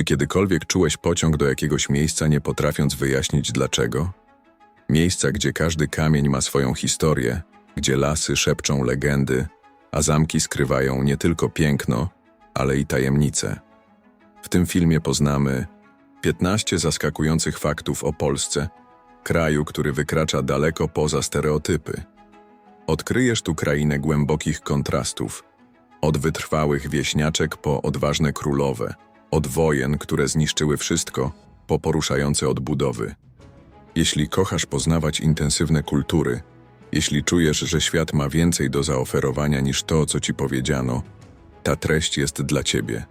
Czy kiedykolwiek czułeś pociąg do jakiegoś miejsca, nie potrafiąc wyjaśnić dlaczego? Miejsca, gdzie każdy kamień ma swoją historię, gdzie lasy szepczą legendy, a zamki skrywają nie tylko piękno, ale i tajemnice. W tym filmie poznamy 15 zaskakujących faktów o Polsce, kraju, który wykracza daleko poza stereotypy. Odkryjesz tu krainę głębokich kontrastów, od wytrwałych wieśniaczek po odważne królowe, od wojen, które zniszczyły wszystko, po poruszające odbudowy. Jeśli kochasz poznawać intensywne kultury, jeśli czujesz, że świat ma więcej do zaoferowania niż to, co ci powiedziano, ta treść jest dla ciebie.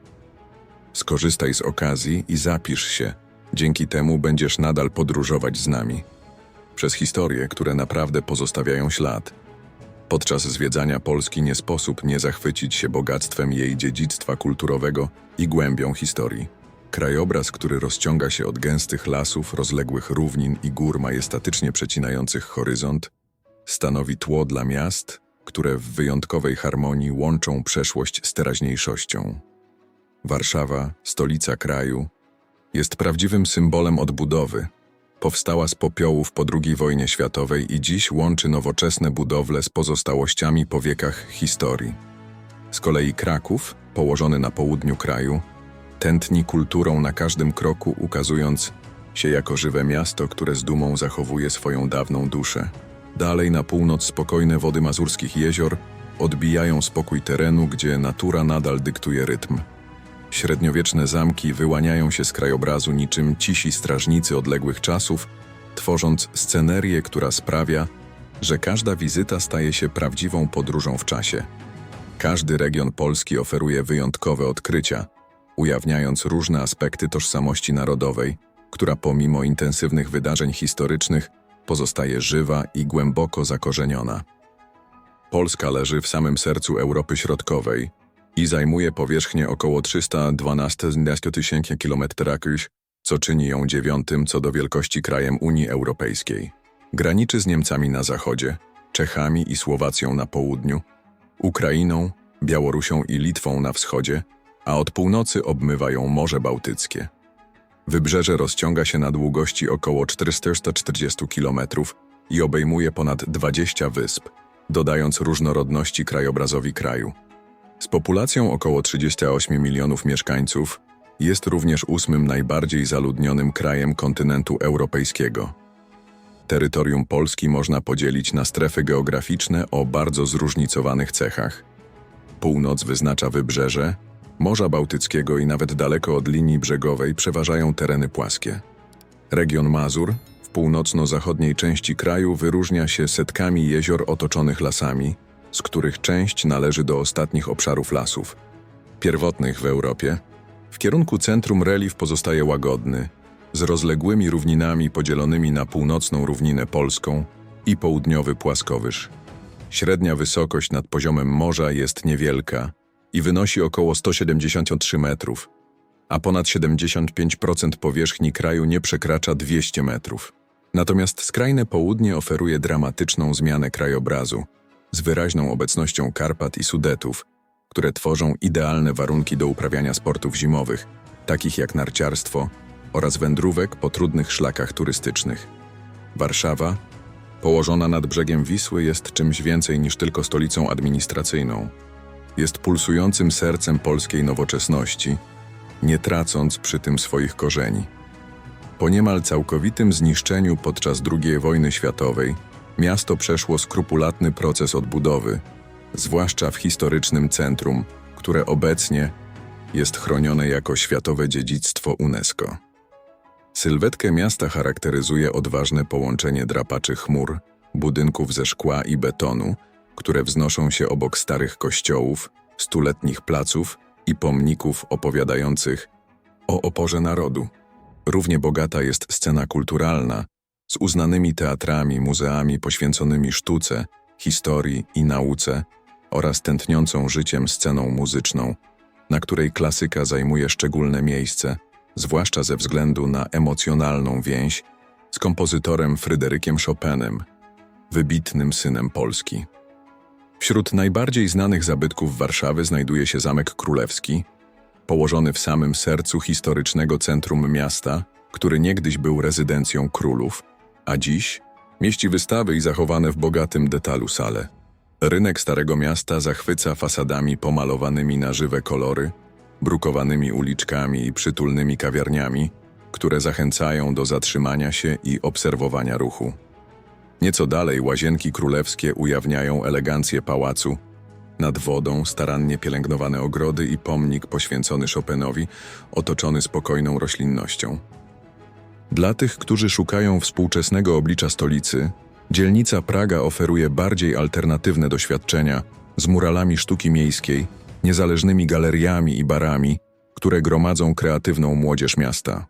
Skorzystaj z okazji i zapisz się. Dzięki temu będziesz nadal podróżować z nami. Przez historie, które naprawdę pozostawiają ślad. Podczas zwiedzania Polski nie sposób nie zachwycić się bogactwem jej dziedzictwa kulturowego i głębią historii. Krajobraz, który rozciąga się od gęstych lasów, rozległych równin i gór majestatycznie przecinających horyzont, stanowi tło dla miast, które w wyjątkowej harmonii łączą przeszłość z teraźniejszością. Warszawa, stolica kraju, jest prawdziwym symbolem odbudowy. Powstała z popiołów po II wojnie światowej i dziś łączy nowoczesne budowle z pozostałościami po wiekach historii. Z kolei Kraków, położony na południu kraju, tętni kulturą na każdym kroku, ukazując się jako żywe miasto, które z dumą zachowuje swoją dawną duszę. Dalej na północ spokojne wody mazurskich jezior odbijają spokój terenu, gdzie natura nadal dyktuje rytm. Średniowieczne zamki wyłaniają się z krajobrazu niczym cisi strażnicy odległych czasów, tworząc scenerię, która sprawia, że każda wizyta staje się prawdziwą podróżą w czasie. Każdy region Polski oferuje wyjątkowe odkrycia, ujawniając różne aspekty tożsamości narodowej, która pomimo intensywnych wydarzeń historycznych pozostaje żywa i głęboko zakorzeniona. Polska leży w samym sercu Europy Środkowej i zajmuje powierzchnię około 312 tysięcy km2, co czyni ją dziewiątym co do wielkości krajem Unii Europejskiej. Graniczy z Niemcami na zachodzie, Czechami i Słowacją na południu, Ukrainą, Białorusią i Litwą na wschodzie, a od północy obmywa ją Morze Bałtyckie. Wybrzeże rozciąga się na długości około 440 km i obejmuje ponad 20 wysp, dodając różnorodności krajobrazowi kraju. Z populacją około 38 milionów mieszkańców jest również ósmym najbardziej zaludnionym krajem kontynentu europejskiego. Terytorium Polski można podzielić na strefy geograficzne o bardzo zróżnicowanych cechach. Północ wyznacza wybrzeże, Morza Bałtyckiego i nawet daleko od linii brzegowej przeważają tereny płaskie. Region Mazur w północno-zachodniej części kraju wyróżnia się setkami jezior otoczonych lasami, z których część należy do ostatnich obszarów lasów, pierwotnych w Europie. W kierunku centrum relief pozostaje łagodny, z rozległymi równinami podzielonymi na północną równinę polską i południowy płaskowyż. Średnia wysokość nad poziomem morza jest niewielka i wynosi około 173 metrów, a ponad 75% powierzchni kraju nie przekracza 200 metrów. Natomiast skrajne południe oferuje dramatyczną zmianę krajobrazu, z wyraźną obecnością Karpat i Sudetów, które tworzą idealne warunki do uprawiania sportów zimowych, takich jak narciarstwo oraz wędrówek po trudnych szlakach turystycznych. Warszawa, położona nad brzegiem Wisły, jest czymś więcej niż tylko stolicą administracyjną. Jest pulsującym sercem polskiej nowoczesności, nie tracąc przy tym swoich korzeni. Po niemal całkowitym zniszczeniu podczas II wojny światowej, miasto przeszło skrupulatny proces odbudowy, zwłaszcza w historycznym centrum, które obecnie jest chronione jako światowe dziedzictwo UNESCO. Sylwetkę miasta charakteryzuje odważne połączenie drapaczy chmur, budynków ze szkła i betonu, które wznoszą się obok starych kościołów, stuletnich placów i pomników opowiadających o oporze narodu. Równie bogata jest scena kulturalna, z uznanymi teatrami, muzeami poświęconymi sztuce, historii i nauce oraz tętniącą życiem sceną muzyczną, na której klasyka zajmuje szczególne miejsce, zwłaszcza ze względu na emocjonalną więź z kompozytorem Fryderykiem Chopinem, wybitnym synem Polski. Wśród najbardziej znanych zabytków Warszawy znajduje się Zamek Królewski, położony w samym sercu historycznego centrum miasta, który niegdyś był rezydencją królów, a dziś mieści wystawy i zachowane w bogatym detalu sale. Rynek Starego Miasta zachwyca fasadami pomalowanymi na żywe kolory, brukowanymi uliczkami i przytulnymi kawiarniami, które zachęcają do zatrzymania się i obserwowania ruchu. Nieco dalej łazienki królewskie ujawniają elegancję pałacu, nad wodą starannie pielęgnowane ogrody i pomnik poświęcony Chopinowi, otoczony spokojną roślinnością. Dla tych, którzy szukają współczesnego oblicza stolicy, dzielnica Praga oferuje bardziej alternatywne doświadczenia z muralami sztuki miejskiej, niezależnymi galeriami i barami, które gromadzą kreatywną młodzież miasta.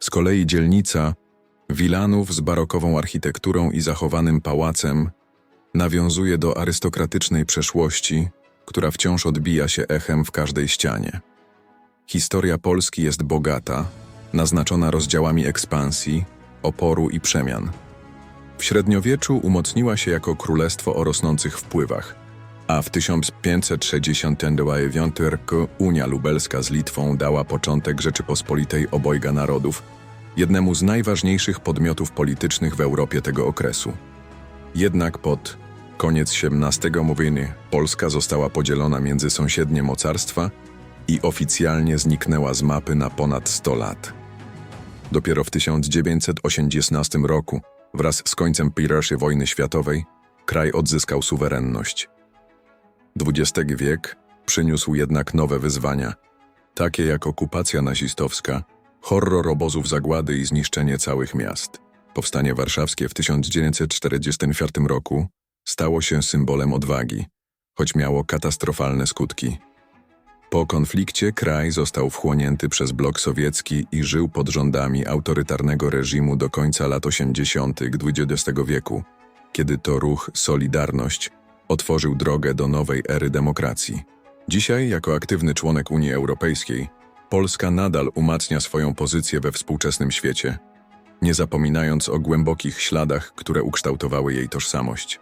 Z kolei dzielnica Wilanów z barokową architekturą i zachowanym pałacem nawiązuje do arystokratycznej przeszłości, która wciąż odbija się echem w każdej ścianie. Historia Polski jest bogata, naznaczona rozdziałami ekspansji, oporu i przemian. W średniowieczu umocniła się jako królestwo o rosnących wpływach, a w 1569 roku Unia Lubelska z Litwą dała początek Rzeczypospolitej obojga narodów, jednemu z najważniejszych podmiotów politycznych w Europie tego okresu. Jednak pod koniec XVII mówiny Polska została podzielona między sąsiednie mocarstwa i oficjalnie zniknęła z mapy na ponad 100 lat. Dopiero w 1918 roku, wraz z końcem I wojny światowej, kraj odzyskał suwerenność. XX wiek przyniósł jednak nowe wyzwania, takie jak okupacja nazistowska, horror obozów zagłady i zniszczenie całych miast. Powstanie warszawskie w 1944 roku stało się symbolem odwagi, choć miało katastrofalne skutki. Po konflikcie kraj został wchłonięty przez blok sowiecki i żył pod rządami autorytarnego reżimu do końca lat 80. XX wieku, kiedy to ruch Solidarność otworzył drogę do nowej ery demokracji. Dzisiaj, jako aktywny członek Unii Europejskiej, Polska nadal umacnia swoją pozycję we współczesnym świecie, nie zapominając o głębokich śladach, które ukształtowały jej tożsamość.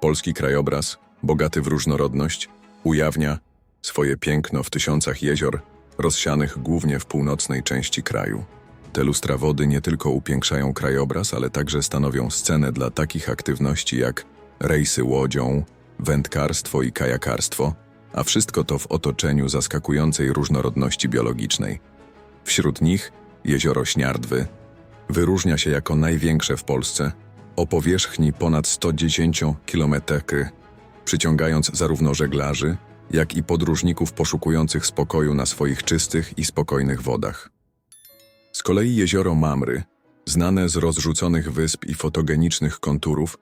Polski krajobraz, bogaty w różnorodność, ujawnia swoje piękno w tysiącach jezior, rozsianych głównie w północnej części kraju. Te lustra wody nie tylko upiększają krajobraz, ale także stanowią scenę dla takich aktywności jak rejsy łodzią, wędkarstwo i kajakarstwo, a wszystko to w otoczeniu zaskakującej różnorodności biologicznej. Wśród nich jezioro Śniardwy wyróżnia się jako największe w Polsce, o powierzchni ponad 110 km, przyciągając zarówno żeglarzy, jak i podróżników poszukujących spokoju na swoich czystych i spokojnych wodach. Z kolei jezioro Mamry, znane z rozrzuconych wysp i fotogenicznych konturów,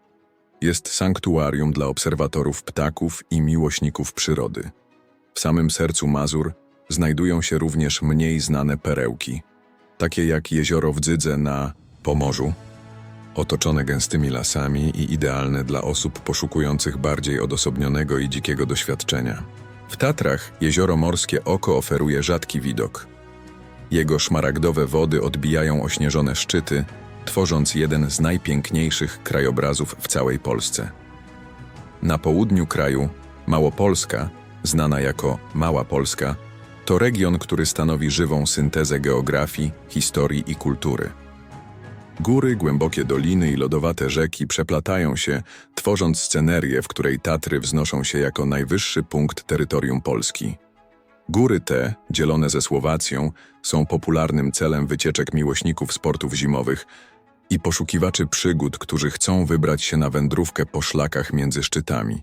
jest sanktuarium dla obserwatorów ptaków i miłośników przyrody. W samym sercu Mazur znajdują się również mniej znane perełki, takie jak jezioro Wdzydze na Pomorzu, otoczone gęstymi lasami i idealne dla osób poszukujących bardziej odosobnionego i dzikiego doświadczenia. W Tatrach jezioro morskie Oko oferuje rzadki widok. Jego szmaragdowe wody odbijają ośnieżone szczyty, tworząc jeden z najpiękniejszych krajobrazów w całej Polsce. Na południu kraju Małopolska, znana jako Mała Polska, to region, który stanowi żywą syntezę geografii, historii i kultury. Góry, głębokie doliny i lodowate rzeki przeplatają się, tworząc scenerię, w której Tatry wznoszą się jako najwyższy punkt terytorium Polski. Góry te, dzielone ze Słowacją, są popularnym celem wycieczek miłośników sportów zimowych i poszukiwaczy przygód, którzy chcą wybrać się na wędrówkę po szlakach między szczytami.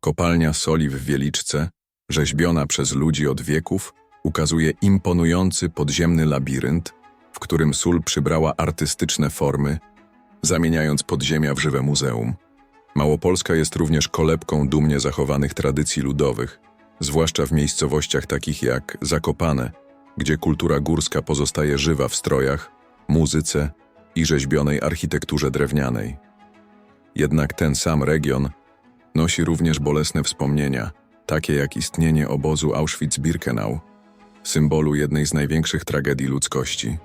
Kopalnia soli w Wieliczce, rzeźbiona przez ludzi od wieków, ukazuje imponujący podziemny labirynt, którym sól przybrała artystyczne formy, zamieniając podziemia w żywe muzeum. Małopolska jest również kolebką dumnie zachowanych tradycji ludowych, zwłaszcza w miejscowościach takich jak Zakopane, gdzie kultura górska pozostaje żywa w strojach, muzyce i rzeźbionej architekturze drewnianej. Jednak ten sam region nosi również bolesne wspomnienia, takie jak istnienie obozu Auschwitz-Birkenau, symbolu jednej z największych tragedii ludzkości.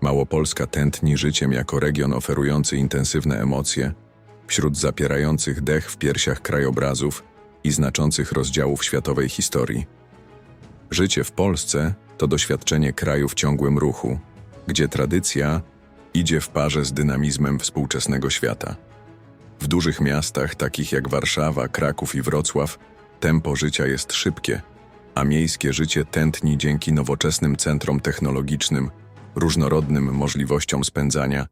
Małopolska tętni życiem jako region oferujący intensywne emocje, wśród zapierających dech w piersiach krajobrazów i znaczących rozdziałów światowej historii. Życie w Polsce to doświadczenie kraju w ciągłym ruchu, gdzie tradycja idzie w parze z dynamizmem współczesnego świata. W dużych miastach, takich jak Warszawa, Kraków i Wrocław, tempo życia jest szybkie, a miejskie życie tętni dzięki nowoczesnym centrom technologicznym, różnorodnym możliwościom spędzania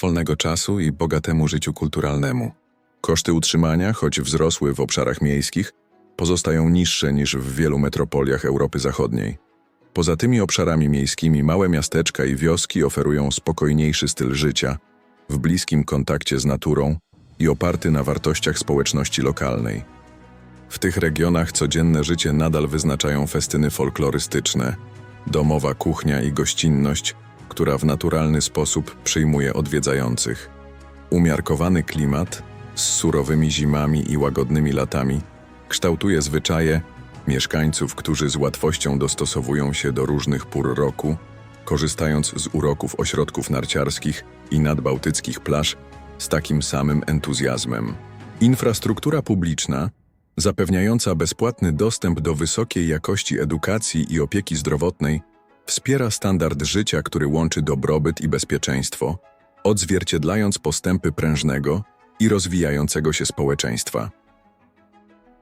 wolnego czasu i bogatemu życiu kulturalnemu. Koszty utrzymania, choć wzrosły w obszarach miejskich, pozostają niższe niż w wielu metropoliach Europy Zachodniej. Poza tymi obszarami miejskimi małe miasteczka i wioski oferują spokojniejszy styl życia, w bliskim kontakcie z naturą i oparty na wartościach społeczności lokalnej. W tych regionach codzienne życie nadal wyznaczają festyny folklorystyczne, domowa kuchnia i gościnność, która w naturalny sposób przyjmuje odwiedzających. Umiarkowany klimat z surowymi zimami i łagodnymi latami kształtuje zwyczaje mieszkańców, którzy z łatwością dostosowują się do różnych pór roku, korzystając z uroków ośrodków narciarskich i nadbałtyckich plaż z takim samym entuzjazmem. Infrastruktura publiczna, zapewniająca bezpłatny dostęp do wysokiej jakości edukacji i opieki zdrowotnej, wspiera standard życia, który łączy dobrobyt i bezpieczeństwo, odzwierciedlając postępy prężnego i rozwijającego się społeczeństwa.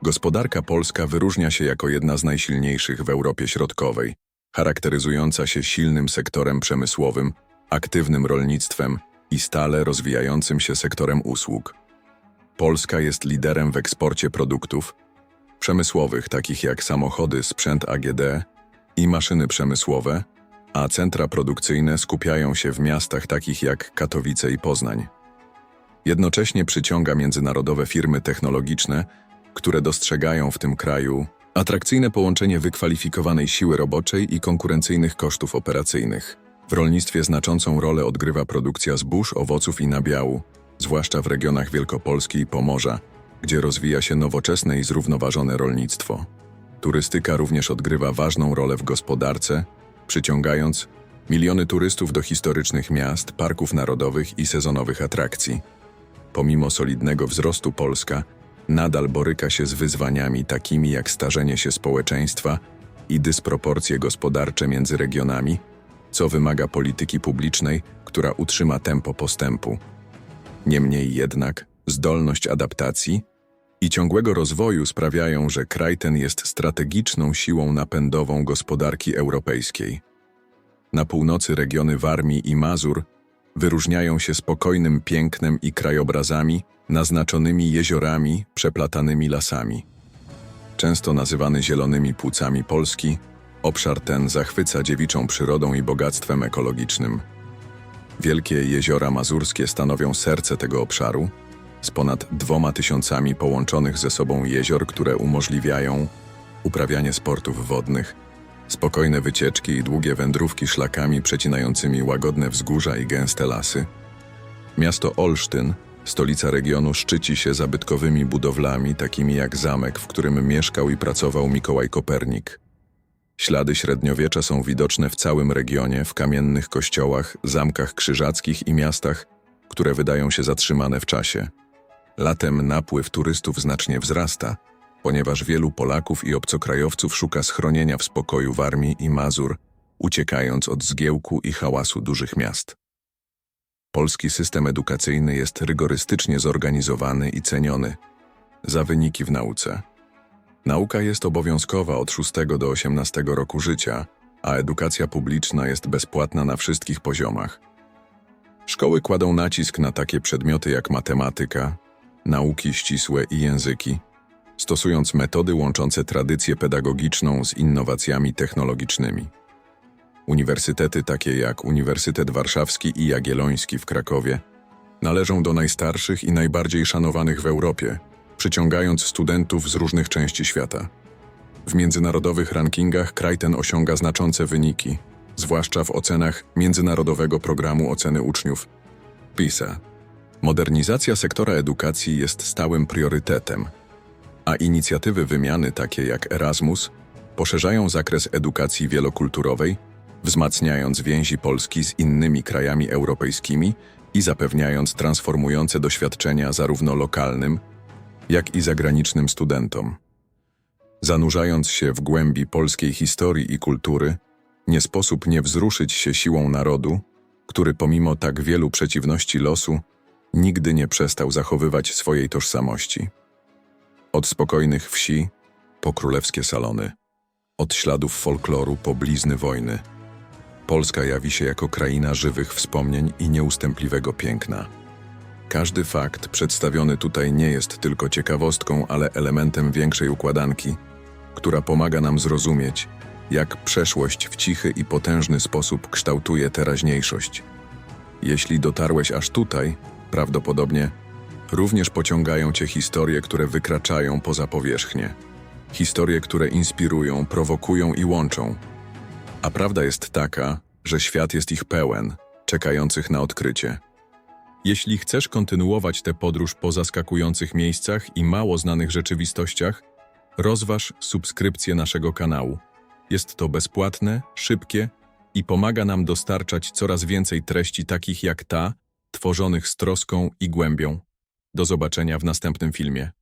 Gospodarka polska wyróżnia się jako jedna z najsilniejszych w Europie Środkowej, charakteryzująca się silnym sektorem przemysłowym, aktywnym rolnictwem i stale rozwijającym się sektorem usług. Polska jest liderem w eksporcie produktów przemysłowych, takich jak samochody, sprzęt AGD i maszyny przemysłowe, a centra produkcyjne skupiają się w miastach takich jak Katowice i Poznań. Jednocześnie przyciąga międzynarodowe firmy technologiczne, które dostrzegają w tym kraju atrakcyjne połączenie wykwalifikowanej siły roboczej i konkurencyjnych kosztów operacyjnych. W rolnictwie znaczącą rolę odgrywa produkcja zbóż, owoców i nabiału, zwłaszcza w regionach Wielkopolski i Pomorza, gdzie rozwija się nowoczesne i zrównoważone rolnictwo. Turystyka również odgrywa ważną rolę w gospodarce, przyciągając miliony turystów do historycznych miast, parków narodowych i sezonowych atrakcji. Pomimo solidnego wzrostu Polska nadal boryka się z wyzwaniami takimi jak starzenie się społeczeństwa i dysproporcje gospodarcze między regionami, co wymaga polityki publicznej, która utrzyma tempo postępu. Niemniej jednak zdolność adaptacji i ciągłego rozwoju sprawiają, że kraj ten jest strategiczną siłą napędową gospodarki europejskiej. Na północy regiony Warmii i Mazur wyróżniają się spokojnym pięknem i krajobrazami naznaczonymi jeziorami, przeplatanymi lasami. Często nazywany zielonymi płucami Polski, obszar ten zachwyca dziewiczą przyrodą i bogactwem ekologicznym. Wielkie jeziora mazurskie stanowią serce tego obszaru, z ponad dwoma tysiącami połączonych ze sobą jezior, które umożliwiają uprawianie sportów wodnych, spokojne wycieczki i długie wędrówki szlakami przecinającymi łagodne wzgórza i gęste lasy. Miasto Olsztyn, stolica regionu, szczyci się zabytkowymi budowlami, takimi jak zamek, w którym mieszkał i pracował Mikołaj Kopernik. Ślady średniowiecza są widoczne w całym regionie, w kamiennych kościołach, zamkach krzyżackich i miastach, które wydają się zatrzymane w czasie. Latem napływ turystów znacznie wzrasta, ponieważ wielu Polaków i obcokrajowców szuka schronienia w spokoju w Armii i Mazur, uciekając od zgiełku i hałasu dużych miast. Polski system edukacyjny jest rygorystycznie zorganizowany i ceniony za wyniki w nauce. Nauka jest obowiązkowa od 6 do 18 roku życia, a edukacja publiczna jest bezpłatna na wszystkich poziomach. Szkoły kładą nacisk na takie przedmioty jak matematyka, nauki ścisłe i języki, stosując metody łączące tradycję pedagogiczną z innowacjami technologicznymi. Uniwersytety takie jak Uniwersytet Warszawski i Jagielloński w Krakowie należą do najstarszych i najbardziej szanowanych w Europie, przyciągając studentów z różnych części świata. W międzynarodowych rankingach kraj ten osiąga znaczące wyniki, zwłaszcza w ocenach Międzynarodowego Programu Oceny Uczniów PISA. Modernizacja sektora edukacji jest stałym priorytetem, a inicjatywy wymiany takie jak Erasmus poszerzają zakres edukacji wielokulturowej, wzmacniając więzi Polski z innymi krajami europejskimi i zapewniając transformujące doświadczenia zarówno lokalnym, jak i zagranicznym studentom. Zanurzając się w głębi polskiej historii i kultury, nie sposób nie wzruszyć się siłą narodu, który pomimo tak wielu przeciwności losu, nigdy nie przestał zachowywać swojej tożsamości. Od spokojnych wsi po królewskie salony, od śladów folkloru po blizny wojny. Polska jawi się jako kraina żywych wspomnień i nieustępliwego piękna. Każdy fakt przedstawiony tutaj nie jest tylko ciekawostką, ale elementem większej układanki, która pomaga nam zrozumieć, jak przeszłość w cichy i potężny sposób kształtuje teraźniejszość. Jeśli dotarłeś aż tutaj, prawdopodobnie również pociągają cię historie, które wykraczają poza powierzchnię. Historie, które inspirują, prowokują i łączą. A prawda jest taka, że świat jest ich pełen, czekających na odkrycie. Jeśli chcesz kontynuować tę podróż po zaskakujących miejscach i mało znanych rzeczywistościach, rozważ subskrypcję naszego kanału. Jest to bezpłatne, szybkie i pomaga nam dostarczać coraz więcej treści takich jak ta, tworzonych z troską i głębią. Do zobaczenia w następnym filmie.